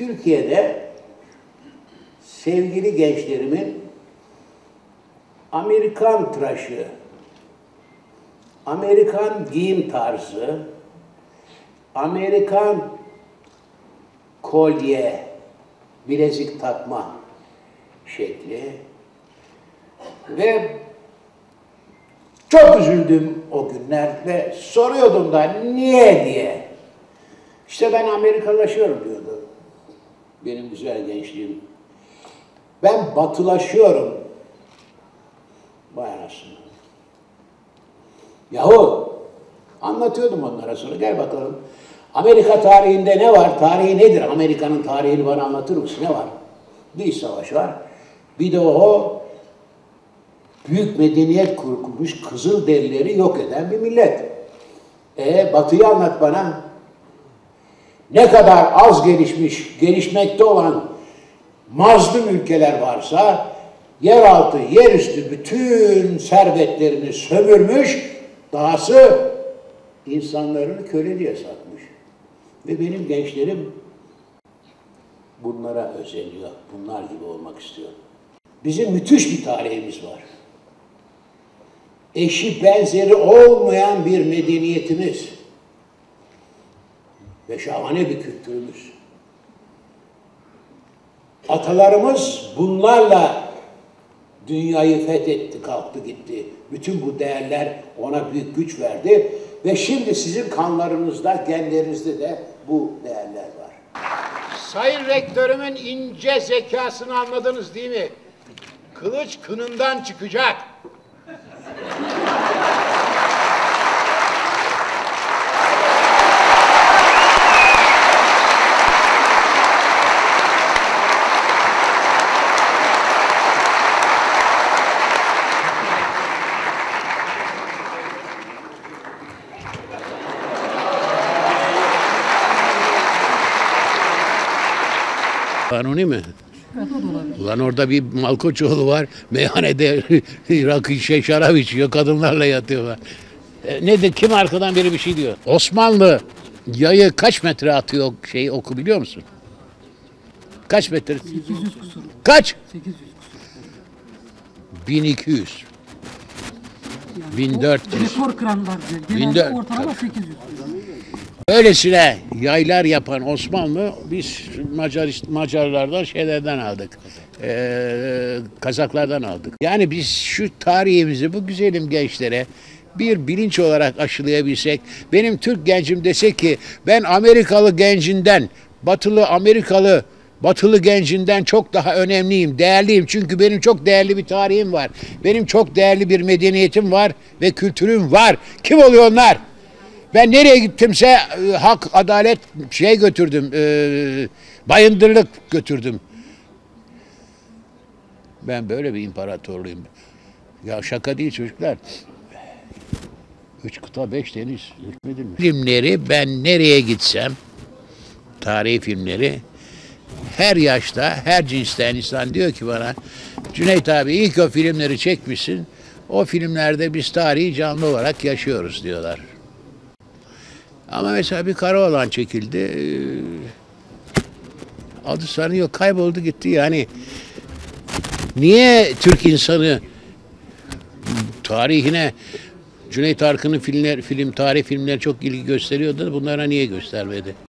Türkiye'de sevgili gençlerimin Amerikan tıraşı, Amerikan giyim tarzı, Amerikan kolye, bilezik takma şekli ve çok üzüldüm o günler ve soruyordum da niye diye. İşte ben Amerikalaşıyorum diyordu benim güzel gençliğim. Ben batılaşıyorum. Vay anasını. Yahu anlatıyordum onlara sonra gel bakalım. Amerika tarihinde ne var? Tarihi nedir? Amerika'nın tarihini bana anlatır mısın? Ne var? Bir savaş var. Bir de o büyük medeniyet kurmuş kızıl derileri yok eden bir millet. E Batı'yı anlat bana. Ne kadar az gelişmiş, gelişmekte olan mazlum ülkeler varsa yeraltı, yerüstü bütün servetlerini sömürmüş, dahası insanlarını köleliğe satmış. Ve benim gençlerim bunlara özeniyor. Bunlar gibi olmak istiyor. Bizim müthiş bir tarihimiz var. Eşi benzeri olmayan bir medeniyetimiz ve şahane bir kültürümüz. Atalarımız bunlarla dünyayı fethetti, kalktı gitti. Bütün bu değerler ona büyük güç verdi ve şimdi sizin kanlarınızda, genlerinizde de bu değerler var. Sayın rektörümün ince zekasını anladınız değil mi? Kılıç kınından çıkacak. Kanuni mi? Ulan orada bir Malkoçoğlu var. Meyhanede rakı şey şarap içiyor. Kadınlarla yatıyorlar. E, nedir? Kim arkadan biri bir şey diyor. Osmanlı yayı kaç metre atıyor şey oku biliyor musun? Kaç metre? 800 kusur. Kaç? 800 1200. 1400. Rekor kıranlar. Genelde ortalama 800. Öylesine yaylar yapan Osmanlı biz Macar Macarlardan şeylerden aldık. Ee, Kazaklardan aldık. Yani biz şu tarihimizi bu güzelim gençlere bir bilinç olarak aşılayabilsek, benim Türk gencim dese ki ben Amerikalı gencinden, batılı Amerikalı batılı gencinden çok daha önemliyim, değerliyim. Çünkü benim çok değerli bir tarihim var. Benim çok değerli bir medeniyetim var ve kültürüm var. Kim oluyor onlar? Ben nereye gittimse e, hak, adalet şey götürdüm. E, bayındırlık götürdüm. Ben böyle bir imparatorluyum. Ya şaka değil çocuklar. Üç kıta beş deniz hükmedilmiş. Filmleri ben nereye gitsem, tarihi filmleri, her yaşta, her cinsten insan diyor ki bana, Cüneyt abi ilk o filmleri çekmişsin, o filmlerde biz tarihi canlı olarak yaşıyoruz diyorlar. Ama mesela bir Karaoğlan çekildi. Ee, Adı sanıyor kayboldu gitti yani. Niye Türk insanı tarihine Cüneyt Arkın'ın filmler, film tarih filmleri çok ilgi gösteriyordu. Bunlara niye göstermedi?